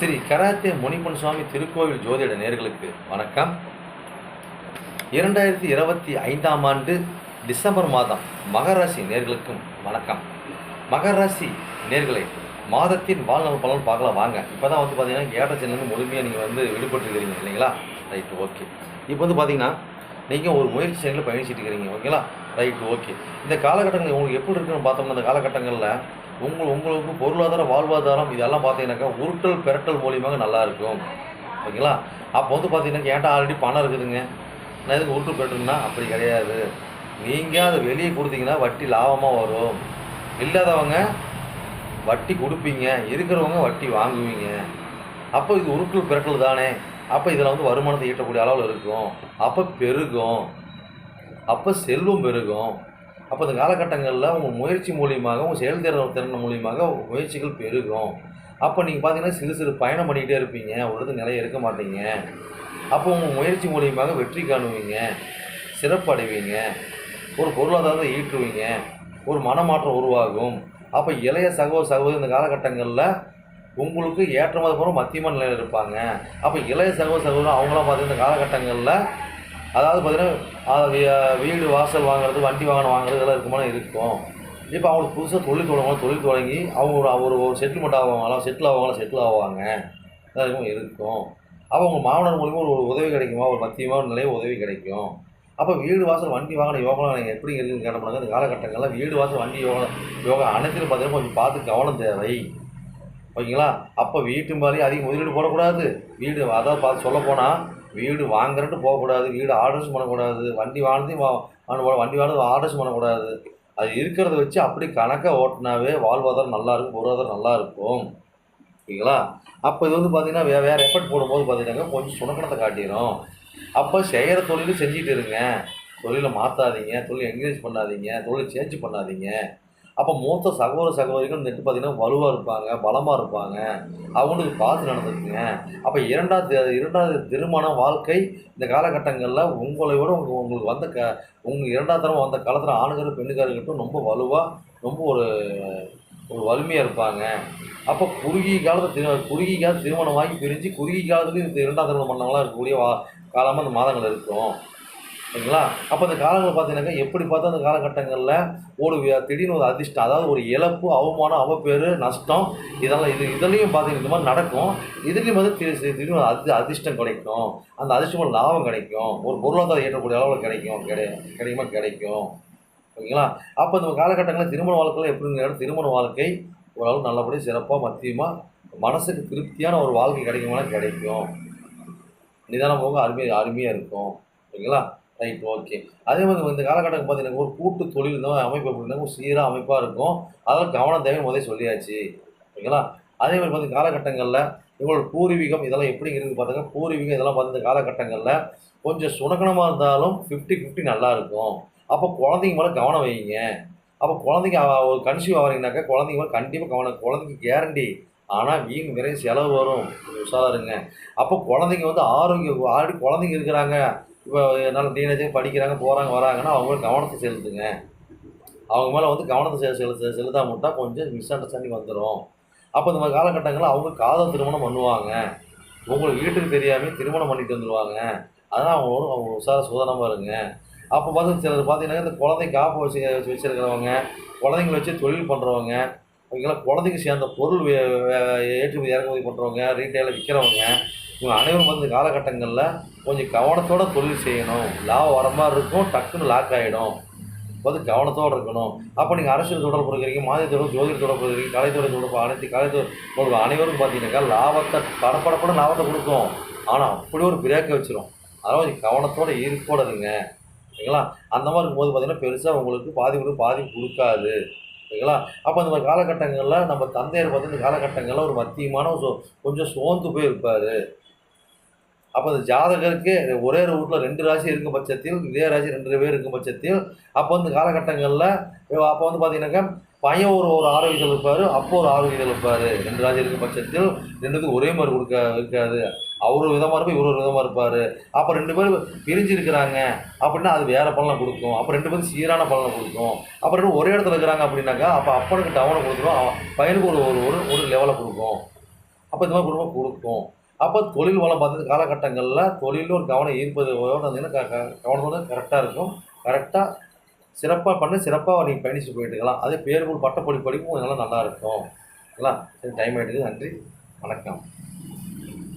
Sri karate முனிமன் சுவாமி திருக்கோவில் ஜோதிட நேர்களுக்கு வணக்கம். இரண்டாயிரத்தி இருபத்தி ஐந்தாம் ஆண்டு டிசம்பர் மாதம் மகராசி நேர்களுக்கும் வணக்கம். மகராசி நேர்களை மாதத்தின் வாழ்நாள் பலன் பார்க்கலாம் வாங்க. இப்போ தான் வந்து பார்த்தீங்கன்னா ஏற்றச்சிலேருந்து முழுமையாக நீங்கள் வந்து விடுபட்டுருக்கிறீங்க இல்லைங்களா? Right okay. இப்போ வந்து பார்த்தீங்கன்னா நீங்கள் ஒரு முயற்சி செயலில் பயணிச்சிட்டு இருக்கிறீங்க ஓகேங்களா? Right okay. இந்த காலகட்டங்கள் உங்களுக்கு எப்படி இருக்குன்னு பார்த்தோம்னா இந்த காலகட்டங்களில் உங்கள் உங்களுக்கு பொருளாதார வாழ்வாதாரம் இதெல்லாம் பார்த்தீங்கன்னாக்கா உருட்டல் பெரட்டல் மூலியமாக நல்லா இருக்கும். ஓகேங்களா? அப்போ வந்து பார்த்தீங்கன்னா ஏன்டா ஆல்ரெடி பணம் இருக்குதுங்க. நான் எதுக்கு உருட்டு பெரட்டல்னா? அப்படி கிடையாது. நீங்கள் அதை வெளியே கொடுத்தீங்கன்னா வட்டி லாபமாக வரும். இல்லாதவங்க வட்டி கொடுப்பீங்க. இருக்கிறவங்க வட்டி வாங்குவீங்க. அப்போ இது உருட்டல் பெரட்டல் தானே. அப்போ இதில் வந்து வருமானத்தை ஈட்டக்கூடிய அளவில் இருக்கும். அப்போ பெருகும். அப்போ செல்வம் பெருகும். அப்போ இந்த காலகட்டங்களில் உங்கள் முயற்சி மூலியமாக உங்கள் செயல்திறன் திறன் மூலியமாக முயற்சிகள் பெருகும். அப்போ நீங்கள் பார்த்தீங்கன்னா சிறு சிறு பயணம் பண்ணிக்கிட்டே இருப்பீங்க. ஒரு இடத்துல நிலைய இருக்க மாட்டீங்க. அப்போ உங்கள் முயற்சி மூலியமாக வெற்றி காணுவீங்க. சிறப்பு அடைவீங்க ஒரு பொருளாதாரத்தை ஈட்டுவீங்க. ஒரு மனமாற்றம் உருவாகும். அப்போ இளைய சகோதர சகோதரி இந்த காலகட்டங்களில் உங்களுக்கு ஏற்றமாக போகிற மத்தியமான நிலையில் இருப்பாங்க. அப்போ இளைய சகோதர சகோதரம் அவங்களாம் பார்த்தீங்கன்னா இந்த காலகட்டங்களில் அதாவது பார்த்தீங்கன்னா வீடு வாசல் வாங்குறது வண்டி வாகனம் வாங்குறது இதெல்லாம் இருக்குமான இருக்கும். இப்போ அவங்களுக்கு புதுசாக தொழில் தொடங்குவாங்க தொழில் தொடங்கி அவங்க ஒரு ஒரு ஒரு செட்டில்மெண்ட் ஆவாங்களாம் செட்டில் ஆவாங்களா செட்டில் ஆவாங்க. எல்லாருக்கும் இருக்கும். அப்போ அவங்க மாமனார் மூலிமா ஒரு உதவி கிடைக்குமா? ஒரு மத்தியமான நிலைய உதவி கிடைக்கும். அப்போ வீடு வாசல் வண்டி வாங்கின யோகம் நீங்கள் எப்படி இருக்குன்னு கேட்டோம்னாங்க இந்த காலகட்டங்களில் வீடு வாசல் வண்டி யோகா யோகா அனைத்திலும் பார்த்தீங்கன்னா கொஞ்சம் பார்த்து கவனம் தேவை. ஓகேங்களா? அப்போ வீட்டு மாதிரி அதிக முதலீடு போடக்கூடாது. வீடு அதாவது பார்த்து சொல்ல போனால் வீடு வாங்குறன்ட்டு போகக்கூடாது வீடு ஆர்டர்ஸ் பண்ணக்கூடாது வண்டி வாழ்ந்தையும் வா வண்டி வாழ்ந்து ஆர்டர்ஸ் பண்ணக்கூடாது. அது இருக்கிறத வச்சு அப்படி கணக்காக ஓட்டினாவே வாழ்வாதாரம் நல்லா இருக்கும் பொருளாதாரம் நல்லா இருக்கும். ஓகேங்களா அப்போ இது வந்து பார்த்தீங்கன்னா வே வேறு எஃபர்ட் போடும்போது பார்த்தீங்கன்னா கொஞ்சம் சுணக்கணத்தை காட்டிடும் அப்போ செய்கிற தொழிலும் செஞ்சுட்டு இருங்க. தொழிலை மாற்றாதீங்க தொழில் என்கரேஜ் பண்ணாதீங்க தொழில் சேஞ்ச் பண்ணாதீங்க. அப்போ மூத்த சகோதர சகோதரிகள் நெட்டு பார்த்தீங்கன்னா வலுவாக இருப்பாங்க பலமாக இருப்பாங்க. அவங்களுக்கு பார்த்து நடந்துக்குங்க அப்போ இரண்டாவது இரண்டாவது திருமண வாழ்க்கை இந்த காலகட்டங்களில் உங்களை விட உங்க உங்களுக்கு வந்த க உங்கள் இரண்டாவது தரம் வந்த காலத்தில் ஆணுகாரும் பெண்ணுக்காரர்கிட்டும் ரொம்ப வலுவாக ரொம்ப ஒரு ஒரு வலிமையாக இருப்பாங்க. அப்போ குறுகிய காலத்தில் திரு குறுகிய காலத்து திருமணம் வாங்கி பிரிஞ்சு குறுகிய காலத்துலேயும் இந்த இரண்டாம் திருமணம் பண்ணவங்களாம் இருக்கக்கூடிய வா காலமாக அந்த மாதங்கள் இருக்கும். சரிங்களா? அப்போ அந்த காலங்கள் பார்த்தீங்கன்னாக்கா எப்படி பார்த்தா அந்த காலகட்டங்களில் ஒரு திடீர்னு ஒரு அதிர்ஷ்டம் அதாவது ஒரு இழப்பு அவமானம் அவப்பேறு நஷ்டம் இதெல்லாம் இது இதுலேயும் பார்த்தீங்கன்னா இந்த மாதிரி நடக்கும். இதுலேயும் வந்து திடீர்னு ஒரு அதி அதிர்ஷ்டம் கிடைக்கும். அந்த அதிர்ஷ்டம் லாபம் கிடைக்கும். ஒரு பொருளாதாரம் ஏற்றக்கூடிய அளவில் கிடைக்கும். கிடை கிடைக்குமா? கிடைக்கும். ஓகேங்களா அப்போ இந்த காலகட்டங்களில் திருமண வாழ்க்கையில் எப்படிங்கிற திருமண வாழ்க்கை ஓரளவு நல்லபடியாக சிறப்பாக மத்தியமாக மனசுக்கு திருப்தியான ஒரு வாழ்க்கை கிடைக்குமானா கிடைக்கும். நிதானம் போக அருமையாக அருமையாக இருக்கும். ஓகேங்களா ரைட் ஓகே அதே மாதிரி இந்த காலகட்டம் பார்த்தீங்கன்னா ஒரு கூட்டு தொழில் தான் அமைப்பு அப்படின்னா ஒரு சீராக அமைப்பாக இருக்கும். அதெல்லாம் கவனம் தேவை முதல்ல சொல்லியாச்சு. ஓகேங்களா? அதே மாதிரி பார்த்து காலகட்டங்களில் இவங்களோட பூர்வீகம் இதெல்லாம் எப்படி இருக்குது பார்த்தீங்கன்னா பூர்வீகம் இதெல்லாம் பார்த்து இந்த காலகட்டங்களில் கொஞ்சம் சுணக்கணமாக இருந்தாலும் ஃபிஃப்டி ஃபிஃப்டி நல்லாயிருக்கும் அப்போ குழந்தைங்க மேலே கவனம் வைங்க. அப்போ குழந்தைங்க ஒரு கன்சியூவ் ஆகிறீங்கனாக்கா குழந்தைங்க மேலே கண்டிப்பாக கவனம் குழந்தைக்கு கேரண்டி ஆனால் வீண் நிறைய செலவு வரும். உஷாராக இருங்க. அப்போ குழந்தைங்க வந்து ஆரோக்கியம் ஆல்ரெடி குழந்தைங்க இருக்கிறாங்க. இப்போ நல்ல டீனேஜர் படிக்கிறாங்க போகிறாங்க வராங்கன்னா அவங்களும் கவனத்தை செலுத்துங்க. அவங்க மேலே வந்து கவனத்தை செ செலுத்த செலுத்தாம விட்டால் கொஞ்சம் மிஸ் அண்டர்ஸ்டாண்டிங் வந்துடும் அப்போ இந்த மாதிரி காலகட்டங்களில் அவங்க காதல் திருமணம் பண்ணுவாங்க. உங்களுக்கு வீட்டுக்கு தெரியாமல் திருமணம் பண்ணிட்டு வந்துடுவாங்க அதனால் அவங்களோட அவங்க உசார சுதனமாக இருங்க அப்போ பார்த்து சிலர் பார்த்தீங்கன்னா இந்த குழந்தை காப்பு வச்சு வச்சு வச்சுருக்கிறவங்க குழந்தைங்கள வச்சு தொழில் பண்ணுறவங்க அவங்களாம் குழந்தைக்கு சேர்ந்த பொருள் வே- வே- ஏற்றுமதி இறக்குமதி பண்ணுறவங்க ரீட்டைலில் விற்கிறவங்க இவங்க அனைவரும் வந்து இந்த காலகட்டங்களில் கொஞ்சம் கவனத்தோட தொழில் செய்யணும். லாபம் வர மாதிரி இருக்கும் டக்குன்னு லாக் ஆகிடும் வந்து கவனத்தோடு இருக்கணும். அப்போ நீங்கள் அரசியல் தொடர்பு இருக்கிறீங்க தொடர்பு ஜோதிட தொடர்பு இருக்கிறீங்க கலைத்துறை தொடர்பு அனைத்து கலைத்துறை தொடர்பு அனைவரும் பார்த்தீங்கன்னாக்கா லாபத்தை படப்படப்பட லாபத்தை கொடுக்கும். ஆனால் அப்படி ஒரு பிரேக்கை வச்சிடும் அதனால் கொஞ்சம் கவனத்தோட ஈர்ப்போட இருங்க ஓகேங்களா அந்த மாதிரி இருக்கும்போது பார்த்தீங்கன்னா பெருசாக உங்களுக்கு பாதிப்பு பாதிப்பு கொடுக்காது. ஓகேங்களா அப்போ இந்த மாதிரி காலகட்டங்களில் நம்ம தந்தையர் பார்த்து இந்த காலகட்டங்களில் ஒரு மத்தியமான சோ- கொஞ்சம் சோர்ந்து போய் இருப்பார் அப்போ அந்த ஜாதகருக்கு ஒரே ஒரு வீட்டில் ரெண்டு ராசி இருக்கும் பட்சத்தில் இதே ராசி ரெண்டு பேர் இருக்கும் பட்சத்தில் அப்போ வந்து காலகட்டங்களில் அப்போ வந்து பார்த்தீங்கன்னாக்கா பையன் ஒரு ஒரு ஆரோக்கியத்தில் இருப்பார் அப்போ ஒரு ஆரோக்கியத்தில் இருப்பார் ரெண்டு ராசி இருக்கும் பட்சத்தில் ரெண்டுத்துக்கும் ஒரே மாதிரி கொடுக்க இருக்காது. அவர் ஒரு விதமாக இருப்பார் இவர் ஒரு விதமாக இருப்பார். அப்போ ரெண்டு பேரும் பிரிஞ்சு இருக்கிறாங்க அப்படின்னா அது வேறு பலனை கொடுக்கும். அப்போ ரெண்டு பேரும் சீரான பலனை கொடுக்கும். அப்போ ரெண்டு ஒரே இடத்துல இருக்கிறாங்க அப்படின்னாக்கா அப்போ அப்பனுக்கு டவுனை கொடுத்துரும் அவன் பையனுக்கு ஒரு ஒரு ஒரு ஒரு லெவலை கொடுக்கும். அப்போ இந்த மாதிரி குடும்பம் கொடுக்கும். அப்போ தொழில் வளம் பார்த்தீங்கன்னா காலகட்டங்களில் தொழிலும் ஒரு கவனம் ஈர்ப்பது இருந்தீங்கன்னா க கவனத்தோட கரெக்டாக இருக்கும். கரெக்டாக சிறப்பாக பண்ணி சிறப்பாக நீங்கள் பயணிச்சு போயிட்டு இருக்கலாம். அதே பேர் பட்டப்படி படிப்பும் இதெல்லாம் நல்லா இருக்கும். சரிங்களா சரி டைம் ஆகிடுது நன்றி. வணக்கம்.